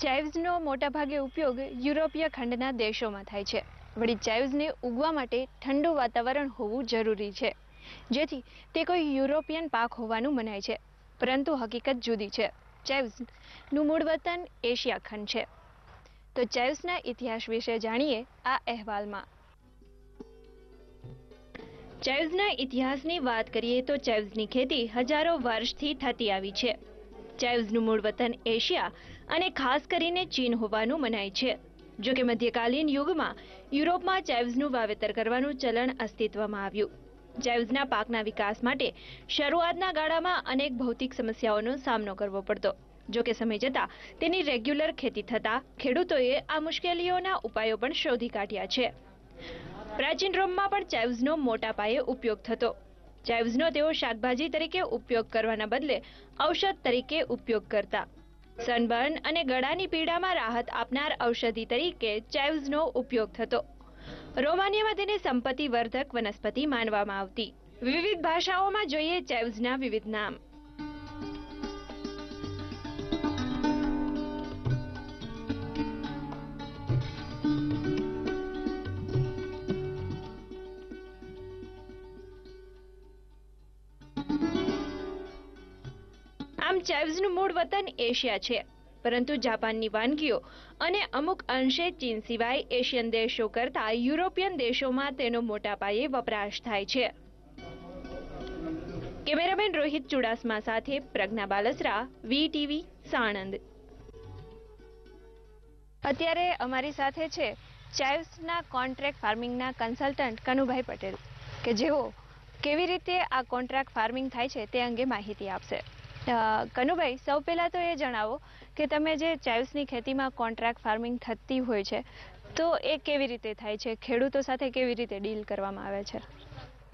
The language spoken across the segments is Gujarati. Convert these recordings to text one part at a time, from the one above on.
ચાઇવ્સનો મોટાભાગે ઉપયોગ યુરોપીય ખંડના દેશોમાં થાય છે. વળી ચાઇવ્સને ઉગવા માટે ઠંડુ વાતાવરણ હોવું જરૂરી છે. જેથી તે કોઈ યુરોપિયન પાક હોવાનું મનાય છે. પરંતુ હકીકત જુદી છે. ચાઇવ્સનું મૂળ વતન એશિયા ખંડ છે. તો ચાઇવ્સના ઇતિહાસ વિશે જાણીએ આ અહેવાલમાં. ચાઇવ્સના ઇતિહાસની વાત કરીએ તો ચાઇવ્સની ખેતી હજારો વર્ષથી થતી આવી છે. ચાઇવ્સનું મૂળ વતન એશિયા અને ખાસ કરીને ચીન હોવાનું મનાય છે. જો કે મધ્યકાલીન યુગમાં યુરોપમાં ચાઇવ્સનું વાવેતર કરવાનું ચલણ અસ્તિત્વમાં આવ્યું. ચાઇવ્સના પાકના વિકાસ માટે શરૂઆતના ગાળામાં અનેક ભૌતિક સમસ્યાઓનો સામનો કરવો પડતો. જો કે સમય જતાં તેની રેગ્યુલર ખેતી થતાં ખેડૂતોએ આ મુશ્કેલીઓના ઉપાયો પણ શોધી કાઢ્યા છે. પ્રાચીન રોમમાં પણ ચાઇવ્સનો મોટા પાયે ઉપયોગ થતો. ચાઇવ્સનો તેઓ શાકભાજી તરીકે ઉપયોગ કરવાના બદલે ઔષધ તરીકે ઉપયોગ કરતા. સનબર્ન અને ગળાની પીડામાં રાહત આપનાર ઔષધિ તરીકે ચાઇવ્સનો ઉપયોગ થતો. રોમાનિયામાં તેને સંપત્તિ વર્ધક વનસ્પતિ માનવામાં આવતી. વિવિધ ભાષાઓમાં જોઈએ ચાઇવ્સના વિવિધ નામ. ચાઇવ્સનું મૂળ વતન એશિયા છે. પરંતુ જાપાનની વાનગીઓ અને અમુક અંશે ચીન સિવાય એશિયન દેશો કરતાં યુરોપિયન દેશોમાં તેનો મોટા પાયે વપરાશ થાય છે. કેમેરામેન રોહિત ચુડાસમા સાથે પ્રજ્ઞા બાલસરા, વીટીવી, સાણંદ. અત્યારે અમારી સાથે છે ચાઇવ્સના કોન્ટ્રાક્ટ ફાર્મિંગના કન્સલ્ટન્ટ કનુભાઈ પટેલ, કે જેઓ કેવી રીતે આ કોન્ટ્રાક્ટ ફાર્મિંગ થાય છે તે અંગે માહિતી આપશે. કનુભાઈ, સૌ પહેલાં તો એ જણાવો કે તમે જે ચાઇવ્સની ખેતીમાં કોન્ટ્રાક્ટ ફાર્મિંગ થતી હોય છે, તો એ કેવી રીતે થાય છે? ખેડૂતો સાથે કેવી રીતે ડીલ કરવામાં આવે છે?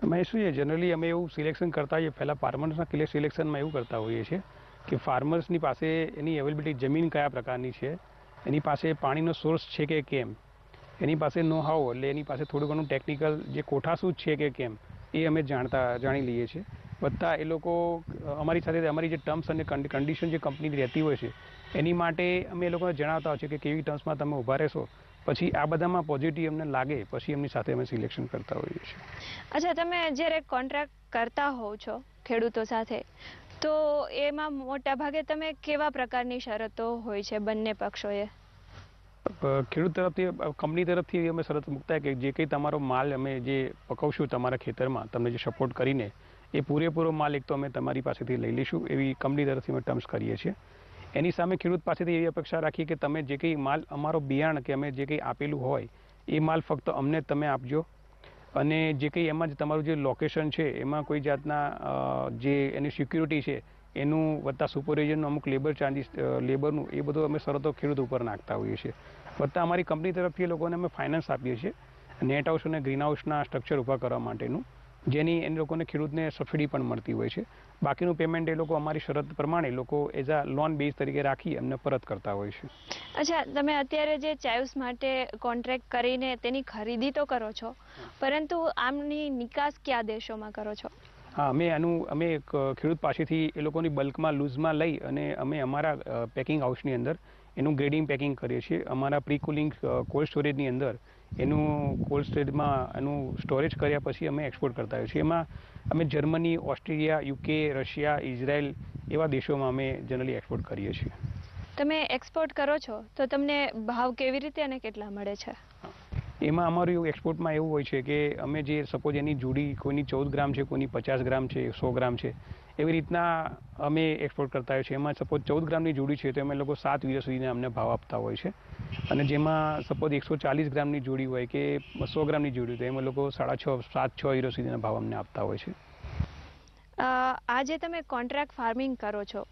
અમે શું છે? જનરલી અમે એવું સિલેક્શન કરતા હોઈએ. પહેલાં ફાર્મર્સના કિલે સિલેક્શનમાં એવું કરતા હોઈએ છીએ કે ફાર્મર્સની પાસે એની અવેલેબિલિટી જમીન કયા પ્રકારની છે, એની પાસે પાણીનો સોર્સ છે કે કેમ, એની પાસે નો હાવ એટલે એની પાસે થોડું ઘણું ટેકનિકલ જે કોઠાસૂજ છે કે કેમ, એ અમે જાણતા, જાણી લઈએ છીએ. વત્તા એ લોકો અમારી સાથે અમારી જે ટર્મ્સ અને કન્ડિશન જે કંપની રહેતી હોય છે એની માટે અમે એ લોકોને જણાવતા હોય છે કે કેવી ટર્મ્સમાં તમે ઊભા રહેશો. પછી આ બધામાં પોઝિટિવ અમને લાગે પછી એમની સાથે અમે સિલેક્શન કરતા હોઈએ છીએ. અચ્છા તમે જ્યારે કોન્ટ્રાક્ટ કરતા હોવ છો ખેડૂતો સાથે તો એમાં મોટા ભાગે તમે કેવા પ્રકારની શરતો હોય છે બંને પક્ષોએ? ખેડૂત તરફથી કંપની તરફથી અમે શરત મૂકતા કે જે કંઈ તમારો માલ અમે જે પકવશું તમારા ખેતરમાં તમને જે સપોર્ટ કરીને એ પૂરેપૂરો માલ એક તો અમે તમારી પાસેથી લઈ લઈશું એવી કંપની તરફથી અમે ટર્મ્સ કરીએ છીએ. એની સામે ખેડૂત પાસેથી એવી અપેક્ષા રાખીએ કે તમે જે કંઈ માલ અમારો બિયાણ કે અમે જે કંઈ આપેલું હોય, એ માલ ફક્ત અમને તમે આપજો. અને જે કંઈ એમાં જ તમારું જે લોકેશન છે, એમાં કોઈ જાતના જે એની સિક્યુરિટી છે, એનું વત્તા સુપરવિઝનનું અમુક લેબર ચાર્જિસ લેબરનું એ બધું અમે શરતો ખેડૂત ઉપર નાખતા હોઈએ છીએ. વત્તા અમારી કંપની તરફથી એ લોકોને અમે ફાઇનાન્સ આપીએ છીએ. નેટ હાઉસ અને ગ્રીન હાઉસના સ્ટ્રક્ચર ઊભા કરવા માટેનું. જેની એ લોકોને ખેડૂતને સબસિડી પણ મળતી હોય છે. બાકીનું પેમેન્ટ એ લોકો અમારી શરત પ્રમાણે લોકો એઝ અ લોન બેઝ તરીકે રાખી એમને પરત કરતા હોય છે. અચ્છા તમે અત્યારે જે ચાઇવ્સ માટે કોન્ટ્રાક્ટ કરીને તેની ખરીદી તો કરો છો પરંતુ આમની નિકાસ કયા દેશોમાં કરો છો? હા અમે આનું અમે એક ખેડૂત પાસેથી એ લોકોની બલ્કમાં લૂઝમાં લઈ અને અમે અમારા પેકિંગ હાઉસની અંદર એનું ગ્રેડિંગ પેકિંગ કરીએ છીએ. અમારા પ્રી કુલિંગ કોલ્ડ સ્ટોરેજની અંદર એનું કોલ્ડ સ્ટોરેજમાં એનું સ્ટોરેજ કર્યા પછી અમે એક્સપોર્ટ કરતા હોઈએ છીએ. એમાં અમે Germany Australia UK Russia Israel એવા દેશોમાં અમે જનરલી એક્સપોર્ટ કરીએ છીએ. તમે એક્સપોર્ટ કરો છો તો તમને ભાવ કેવી રીતે અને કેટલા મળે છે? એમાં અમારું એક્સપોર્ટમાં એવું હોય છે કે અમે જે સપોઝ એની જોડી કોઈની ચૌદ ગ્રામ છે કોઈની પચાસ ગ્રામ છે સો ગ્રામ છે એવી રીતના અમે એક્સપોર્ટ કરતા હોઈએ છીએ. એમાં સપોઝ ચૌદ ગ્રામની જોડી છે, તો અમે લોકો સાત વીઘા સુધીના અમને ભાવ આપતા હોય છે. અને જેમાં સપોઝ એકસો ચાલીસ ગ્રામની જોડી હોય કે સો ગ્રામની જોડી હોય, તો એમાં લોકો સાડા છ, સાત, છ યુરો સુધીના ભાવ અમને આપતા હોય છે. આજે તમે કોન્ટ્રાક્ટ ફાર્મિંગ કરો છો,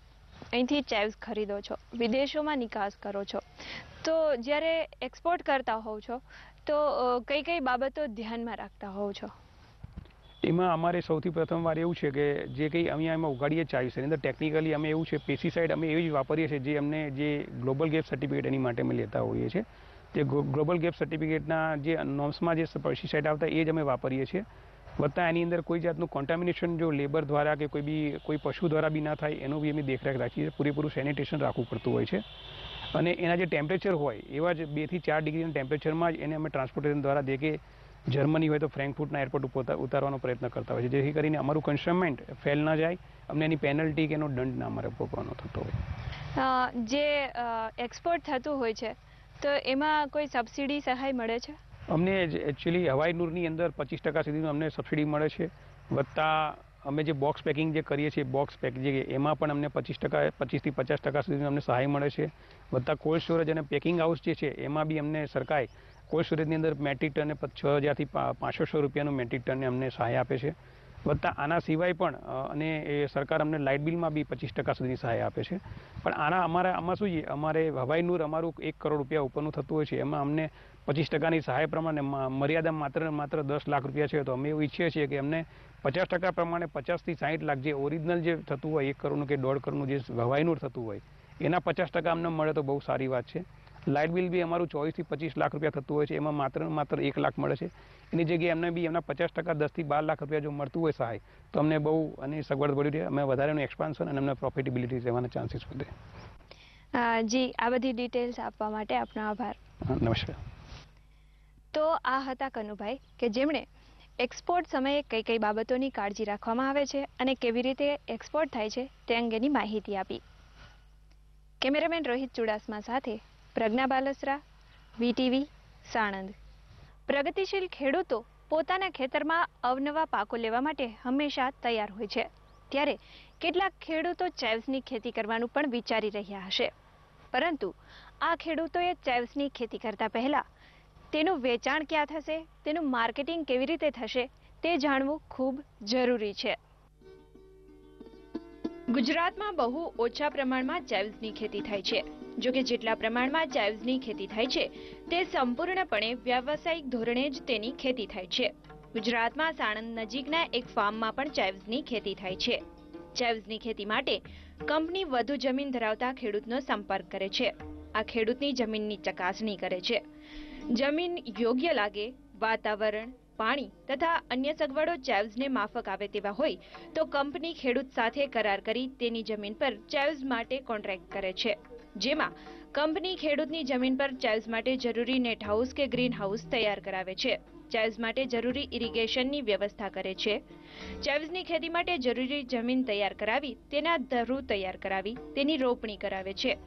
અહીંથી ચાઇવ્સ ખરીદો છો, વિદેશોમાં નિકાસ કરો છો. તો જ્યારે એક્સપોર્ટ કરતા હોવ છો, તો કઈ કઈ બાબતો ધ્યાનમાં રાખતા હોવ છો? એમાં અમારે સૌથી પ્રથમ વાર એવું છે કે જે કંઈ અહીંયા એમાં ઉગાડીએ ચાવીસ એની અંદર ટેકનિકલી અમે એવું છે પેસ્ટિસાઇડ અમે એવી જ વાપરીએ છીએ જે અમને જે ગ્લોબલ ગેપ સર્ટિફિકેટ એની માટે અમે લેતા હોઈએ છીએ. જે ગ્લોબલ ગેપ સર્ટિફિકેટના જે નોમ્સમાં જે પેસ્ટિસાઇડ આવતા એ જ અમે વાપરીએ છીએ. વત્તા એની અંદર કોઈ જાતનું કોન્ટામિનેશન જો લેબર દ્વારા કે કોઈ બી, કોઈ પશુ દ્વારા બી ના થાય, એનું બી અમે દેખરેખ રાખીએ પૂરેપૂરું સેનિટેશન રાખવું પડતું હોય છે. અને એના જે ટેમ્પરેચર હોય, એવા જ બેથી ચાર ડિગ્રીના ટેમ્પરેચરમાં જ એને અમે ટ્રાન્સપોર્ટેશન દ્વારા દે કે જર્મની હોય તો ફ્રેન્કફૂટના એરપોર્ટ ઉપર ઉતારવાનો પ્રયત્ન કરતા હોય છે. જેથી કરીને અમારું કન્સ્યુમેન્ટ ફેલ ના જાય અમને એની પેનલ્ટી કે એનો દંડ ના અમારે ભોગવવાનો થતો હોય. જે એક્સપોર્ટ થતું હોય છે તો એમાં કોઈ સબસિડી સહાય મળે છે? અમને એકચ્યુઅલી હવાઈ નૂરની અંદર પચીસ ટકા સુધીનું અમને સબસિડી મળે છે વત્તા અમે જે બોક્સ પેકિંગ જે કરીએ છીએ બોક્સ પેક જે એમાં પણ અમને પચીસ ટકા પચીસથી પચાસ ટકા સુધીનું અમને સહાય મળે છે વત્તા કોલ્ડ સ્ટોરેજ અને પેકિંગ હાઉસ જે છે એમાં બી અમને સરકારે કોલ્ડ સ્ટોરેજની અંદર મેટ્રિક ટને પ- છ હજારથી પાંચસો રૂપિયાનું મેટ્રિક ટનને અમને સહાય આપે છે. વત્તા આના સિવાય પણ અને એ સરકાર અમને લાઇટ બિલમાં બી પચીસ ટકા સુધીની સહાય આપે છે. પણ આના અમારા, આમાં શું છે? અમારે હવાઈ નૂર અમારું એક કરોડ રૂપિયા ઉપરનું થતું હોય છે. એમાં અમને પચીસ ટકાની સહાય પ્રમાણે મર્યાદા માત્ર માત્ર દસ લાખ રૂપિયા છે. તો અમે એવું ઈચ્છીએ છીએ કે અમને પચાસ ટકા પ્રમાણે પચાસથી સાઠ લાખ જે ઓરિજિનલ જે થતું હોય, એક કરોડનું કે દોઢ કરોડનું જે હવાઈ નૂર થતું હોય, એના પચાસ ટકા અમને મળે તો બહુ સારી વાત છે. લાઇટ બિલ બી અમારું ચોવીસથી પચીસ લાખ રૂપિયા થતું હોય છે. એમાં માત્ર માત્ર એક લાખ મળે છે. એની જગ્યાએ અમને બી એમના પચાસ ટકા દસથી બાર લાખ રૂપિયા જો મળતું હોય સહાય તો અમને બહુ અને સગવડ પડી રહી. અમે વધારેનું એક્સપાન્શન અને અમને પ્રોફિટેબિલિટી રહેવાના ચાન્સીસ વધે. જી આ બધી ડિટેલ્સ આપવા માટે આપનો આભાર. નમસ્કાર. તો આ હતા કનુભાઈ કે જેમણે એક્સપોર્ટ સમયે કઈ કઈ બાબતોની કાળજી રાખવામાં આવે છે અને કેવી રીતે એક્સપોર્ટ થાય છે તે અંગેની માહિતી આપી. કેમેરામેન રોહિત ચુડાસમા સાથે પ્રજ્ઞા બાલસરા, વીટીવી, સાણંદ. પ્રગતિશીલ ખેડૂતો પોતાના ખેતરમાં અવનવા પાકો લેવા માટે હંમેશા તૈયાર હોય છે. ત્યારે કેટલાક ખેડૂતો ચેવ્સની ખેતી કરવાનું પણ વિચારી રહ્યા હશે. પરંતુ આ ખેડૂતોએ ચેવ્સની ખેતી કરતા પહેલા તેનું વેચાણ ક્યાં થશે, તેનું માર્કેટિંગ કેવી રીતે થશે, તે જાણવું ખૂબ જરૂરી છે. ગુજરાતમાં બહુ ઓછા પ્રમાણમાં ચાઇલ્સની ખેતી થાય છે. જો કે જેટલા પ્રમાણમાં ચાઇલ્સની ખેતી થાય છે, તે સંપૂર્ણપણે વ્યાવસાયિક ધોરણે જ તેની ખેતી થાય છે. ગુજરાતમાં સાણંદ નજીકના એક ફાર્મમાં પણ ચાઇલ્સની ખેતી થાય છે. ચાઇલ્સની ખેતી માટે કંપની વધુ જમીન ધરાવતા ખેડૂતનો સંપર્ક કરે છે. આ ખેડૂતની જમીનની ચકાસણી કરે છે. જમીન યોગ્ય લાગે, વાતાવરણ પાણી તથા અન્ય સગવડો ચેવ્સને માફક આવે તેવા હોય, તો કંપની ખેડૂત સાથે કરાર કરી તેની જમીન પર ચેવ્સ માટે કોન્ટ્રાક્ટ કરે છે. જેમાં કંપની ખેડૂતની જમીન પર ચેવ્સ માટે જરૂરી નેટ હાઉસ કે ગ્રીન હાઉસ તૈયાર કરાવે છે. ચેવ્સ માટે જરૂરી ઇરિગેશનની વ્યવસ્થા કરે છે. ચેવ્સની ખેતી માટે જરૂરી જમીન તૈયાર કરાવી, તેના ધરુ તૈયાર કરાવી, તેની રોપણી કરાવે છે.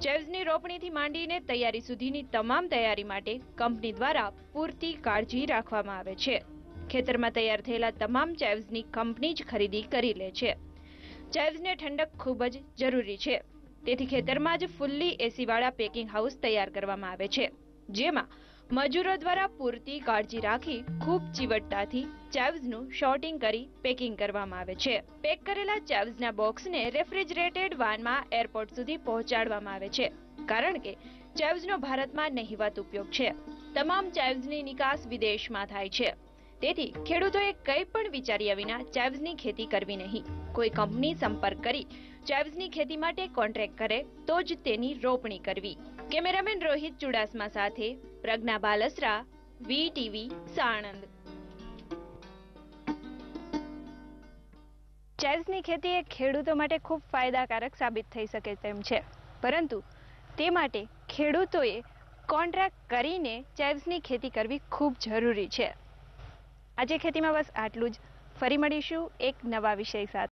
ચેવ્સની રોપણીથી માંડીને તૈયારી સુધીની તમામ તૈયારી માટે કંપની દ્વારા પૂરતી કાળજી રાખવામાં આવે છે. ખેતરમાં તૈયાર થયેલા તમામ ચેવ્સની કંપની જ ખરીદી કરી લે છે. ચેવ્સને ઠંડક ખૂબ જ જરૂરી છે. તેથી ખેતરમાં જ ફુલ્લી એસીવાળા પેકિંગ હાઉસ તૈયાર કરવામાં આવે છે. જેમાં મજૂરો દ્વારા પૂરતી કાળજી રાખી ખૂબ ચીવટતાથી ચેવ્સનું શોર્ટિંગ કરી પેકિંગ કરવામાં આવે છે. પેક કરેલા ચેવ્સના બોક્સને રેફ્રિજરેટેડ વાનમાં એરપોર્ટ સુધી પહોંચાડવામાં આવે છે, કારણ કે ચેવ્સનો ભારતમાં નહિવત ઉપયોગ છે. તમામ ચેવ્સની નિકાસ વિદેશમાં થાય છે. તેથી ખેડૂતોએ કંઈ પણ વિચાર્યા વિના ચેવ્સની ખેતી કરવી નહીં. કોઈ કંપની સંપર્ક કરી ચેવ્સની ખેતી માટે કોન્ટ્રાક્ટ કરે તો જ તેની રોપણી કરવી. કેમેરામેન રોહિત ચુડાસમા સાથે પ્રજ્ઞા બાલસરા વી ટીવી સાણંદ. ચેઝની ખેતી એ ખેડૂતો માટે ખૂબ ફાયદાકારક સાબિત થઈ શકે તેમ છે. પરંતુ તે માટે ખેડૂતોએ કોન્ટ્રાક્ટ કરીને ચેવ્સની ખેતી કરવી ખૂબ જરૂરી છે. આજે ખેતીમાં બસ આટલું જ. ફરી મળીશું એક નવા વિષય સાથે.